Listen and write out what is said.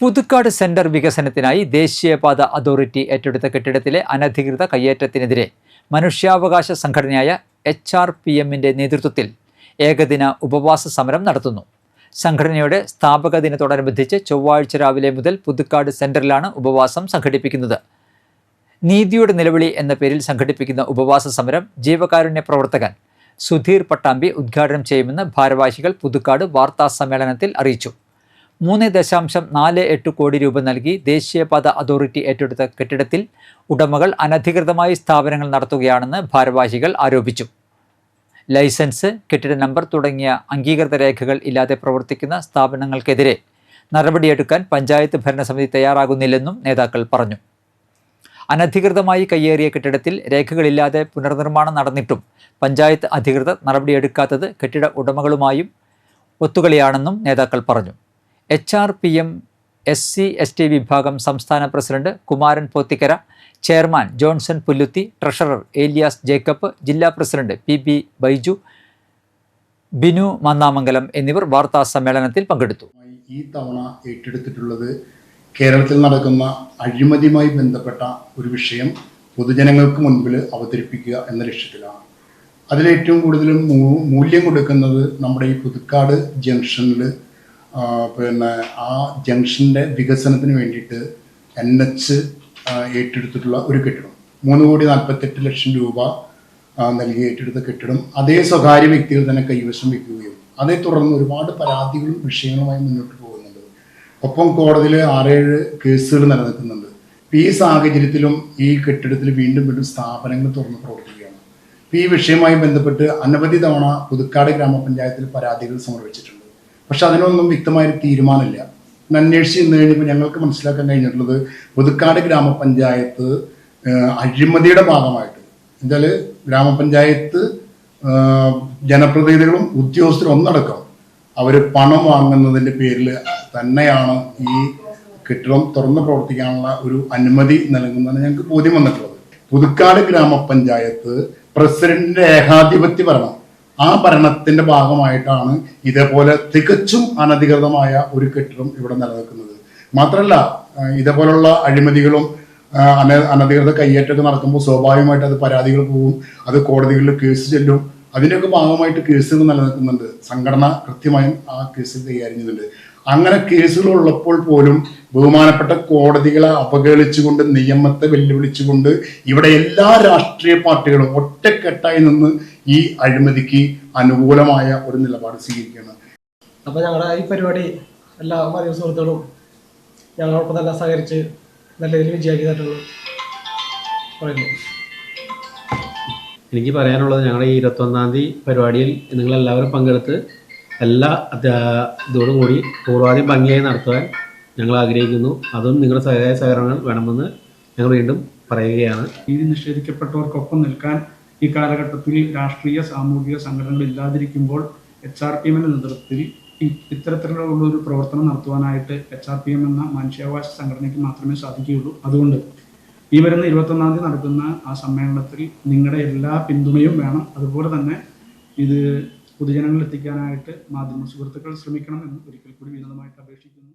Puthukkad centre വികസനത്തിനായി ദേശീയപാത authority ഏറ്റെടുത്ത കെട്ടിടത്തിലെ അനധികൃത കയ്യേറ്റത്തിനെതിരെ മനുഷ്യാവകാശ സംഘടനയായ എച്ച് ആർ പി എമ്മിന്റെ നേതൃത്വത്തിൽ ഏകദിന ഉപവാസ സമരം നടത്തുന്നു. സംഘടനയുടെ സ്ഥാപക ദിനത്തോടനുബന്ധിച്ച് ചൊവ്വാഴ്ച രാവിലെ മുതൽ പുതുക്കാട് സെന്ററിലാണ് ഉപവാസം സംഘടിപ്പിക്കുന്നത്. നീതിയുടെ നിലവിളി എന്ന പേരിൽ സംഘടിപ്പിക്കുന്ന ഉപവാസ സമരം ജീവകാരുണ്യ പ്രവർത്തകൻ സുധീർ പട്ടാമ്പി ഉദ്ഘാടനം ചെയ്യുമെന്ന് ഭാരവാഹികൾ പുതുക്കാട് വാർത്താ സമ്മേളനത്തിൽ അറിയിച്ചു. മൂന്ന് ദശാംശം നാല് എട്ട് കോടി രൂപ നൽകി ദേശീയപാത അതോറിറ്റി ഏറ്റെടുത്ത കെട്ടിടത്തിൽ ഉടമകൾ അനധികൃതമായി സ്ഥാപനങ്ങൾ നടത്തുകയാണെന്ന് ഭാരവാഹികൾ ആരോപിച്ചു. ലൈസൻസ് കെട്ടിട നമ്പർ തുടങ്ങിയ അംഗീകൃത രേഖകൾ ഇല്ലാതെ പ്രവർത്തിക്കുന്ന സ്ഥാപനങ്ങൾക്കെതിരെ നടപടിയെടുക്കാൻ പഞ്ചായത്ത് ഭരണസമിതി തയ്യാറാകുന്നില്ലെന്നും നേതാക്കൾ പറഞ്ഞു. അനധികൃതമായി കയ്യേറിയ കെട്ടിടത്തിൽ രേഖകളില്ലാതെ പുനർനിർമ്മാണം നടന്നിട്ടും പഞ്ചായത്ത് അധികൃതർ നടപടിയെടുക്കാത്തത് കെട്ടിട ഉടമകളുമായും ഒത്തുകളിയാണെന്നും നേതാക്കൾ പറഞ്ഞു. H R P M S C S T വിഭാഗം സംസ്ഥാന president Kumaran Pothikkara chairman Johnson Pulluthi treasurer Elias Jacob ജില്ലാ president P B Baiju Binu Mannamangalam എന്നിവർ വാർത്താ സമ്മേളനത്തിൽ പങ്കെടുത്തു. ഈ തവണ ഏറ്റെടുത്തിട്ടുള്ളത് കേരളത്തിൽ നടക്കുന്ന അഴിമതിയുമായി ബന്ധപ്പെട്ട ഒരു വിഷയം പൊതുജനങ്ങൾക്ക് മുൻപിൽ അവതരിപ്പിക്കുക എന്ന ലക്ഷ്യത്തിലാണ്. അതിലേറ്റവും കൂടുതൽ മൂല്യം കൊടുക്കുന്നത് നമ്മുടെ ഈ പുതുക്കാട് ജംഗ്ഷനിൽ പിന്നെ ആ ജംഗ്ഷന്റെ വികസനത്തിന് വേണ്ടിയിട്ട് എൻ എച്ച് ഏറ്റെടുത്തിട്ടുള്ള ഒരു കെട്ടിടം. മൂന്ന് കോടി നാൽപ്പത്തെട്ട് ലക്ഷം രൂപ നൽകി ഏറ്റെടുത്ത കെട്ടിടം. അതേ സ്വകാര്യ വ്യക്തികൾ തന്നെ കൈവശം വെക്കുകയും അതേ തുടർന്ന് ഒരുപാട് പരാതികളും വിഷയങ്ങളുമായി മുന്നോട്ട് പോകുന്നുണ്ട്. ഒപ്പം കോടതിയിൽ ആറേഴ് കേസുകൾ നിലനിൽക്കുന്നുണ്ട്. ഈ സാഹചര്യത്തിലും ഈ കെട്ടിടത്തിൽ വീണ്ടും വീണ്ടും സ്ഥാപനങ്ങൾ തുറന്ന് പ്രവർത്തിക്കുകയാണ്. ഈ വിഷയവുമായി ബന്ധപ്പെട്ട് അനവധി തവണ പുതുക്കാട് ഗ്രാമപഞ്ചായത്തിൽ പരാതികൾ സമർപ്പിച്ചിട്ടുണ്ട്. പക്ഷെ അതിനൊന്നും വ്യക്തമായൊരു തീരുമാനമില്ല. അന്വേഷിച്ച് നിന്ന് കഴിഞ്ഞപ്പോൾ ഞങ്ങൾക്ക് മനസ്സിലാക്കാൻ കഴിഞ്ഞിട്ടുള്ളത് പുതുക്കാട് ഗ്രാമപഞ്ചായത്ത് അഴിമതിയുടെ ഭാഗമായിട്ട്. എന്തായാൽ ഗ്രാമപഞ്ചായത്ത് ജനപ്രതിനിധികളും ഉദ്യോഗസ്ഥരും ഒന്നടക്കം അവർ പണം വാങ്ങുന്നതിന്റെ പേരിൽ തന്നെയാണ് ഈ കെട്ടിടം തുറന്ന് പ്രവർത്തിക്കാനുള്ള ഒരു അനുമതി നൽകുന്നതെന്ന് ഞങ്ങൾക്ക് ബോധ്യം വന്നിട്ടുള്ളത്. പുതുക്കാട് ഗ്രാമപഞ്ചായത്ത് പ്രസിഡന്റിന്റെ ഏകാധിപത്യ ഭരണം. ആ ഭരണത്തിന്റെ ഭാഗമായിട്ടാണ് ഇതേപോലെ തികച്ചും അനധികൃതമായ ഒരു കെട്ടിടം ഇവിടെ നിലനിൽക്കുന്നത്. മാത്രമല്ല ഇതേപോലുള്ള അഴിമതികളും അന അനധികൃത കയ്യേറ്റമൊക്കെ നടക്കുമ്പോൾ സ്വാഭാവികമായിട്ട് അത് പരാതികൾ പോകും അത് കോടതികളിൽ കേസ് ചെല്ലും. അതിന്റെയൊക്കെ ഭാഗമായിട്ട് കേസുകൾ നിലനിൽക്കുന്നുണ്ട്. സംഘടന കൃത്യമായും ആ കേസിൽ കൈകാര്യം ചെയ്യുന്നുണ്ട്. അങ്ങനെ കേസുകൾ ഉള്ളപ്പോൾ പോലും ബഹുമാനപ്പെട്ട കോടതികളെ അവഗണിച്ചുകൊണ്ട് നിയമത്തെ വെല്ലുവിളിച്ചുകൊണ്ട് ഇവിടെ എല്ലാ രാഷ്ട്രീയ പാർട്ടികളും ഒറ്റക്കെട്ടായി നിന്ന് ഈ അഴിമതിക്ക് അനുകൂലമായ ഒരു നിലപാട് സ്വീകരിക്കുകയാണ്. അപ്പോൾ ഞങ്ങളുടെ ഈ പരിപാടി എല്ലാ മാധ്യമ സുഹൃത്തുക്കളും ഞങ്ങളോടൊപ്പം തന്നെ സഹകരിച്ച് നല്ല രീതിയിൽ പറയുന്നു. എനിക്ക് പറയാനുള്ളത് ഞങ്ങളുടെ ഈ ഇരുപത്തൊന്നാം തീയതി പരിപാടിയിൽ നിങ്ങളെല്ലാവരും പങ്കെടുത്ത് എല്ലാ ഇതോടും കൂടി പൂർവാദ്യം ഭംഗിയായി നടത്തുവാൻ ഞങ്ങൾ ആഗ്രഹിക്കുന്നു. അതും നിങ്ങളുടെ സഹായ സഹകരണങ്ങൾ വേണമെന്ന് ഞങ്ങൾ വീണ്ടും പറയുകയാണ്. നീതി നിഷേധിക്കപ്പെട്ടവർക്കൊപ്പം നിൽക്കാൻ ഈ കാലഘട്ടത്തിൽ രാഷ്ട്രീയ സാമൂഹിക സംഘടനകൾ ഇല്ലാതിരിക്കുമ്പോൾ എച്ച് ആർ പി എമ്മിന്റെ നേതൃത്വത്തിൽ ഇത്തരത്തിലുള്ള ഒരു പ്രവർത്തനം നടത്തുവാനായിട്ട് എച്ച് ആർ പി എം എന്ന മനുഷ്യാവകാശ സംഘടനയ്ക്ക് മാത്രമേ സാധിക്കുകയുള്ളൂ. അതുകൊണ്ട് ഈ വരുന്ന ഇരുപത്തൊന്നാം തീയതി നടക്കുന്ന ആ സമ്മേളനത്തിൽ നിങ്ങളുടെ എല്ലാ പിന്തുണയും വേണം. അതുപോലെ തന്നെ ഇത് പൊതുജനങ്ങളിൽ എത്തിക്കാനായിട്ട് മാധ്യമ സുഹൃത്തുക്കൾ ശ്രമിക്കണം എന്ന് ഒരിക്കൽ കൂടി വിനോദമായിട്ട് അപേക്ഷിക്കുന്നു.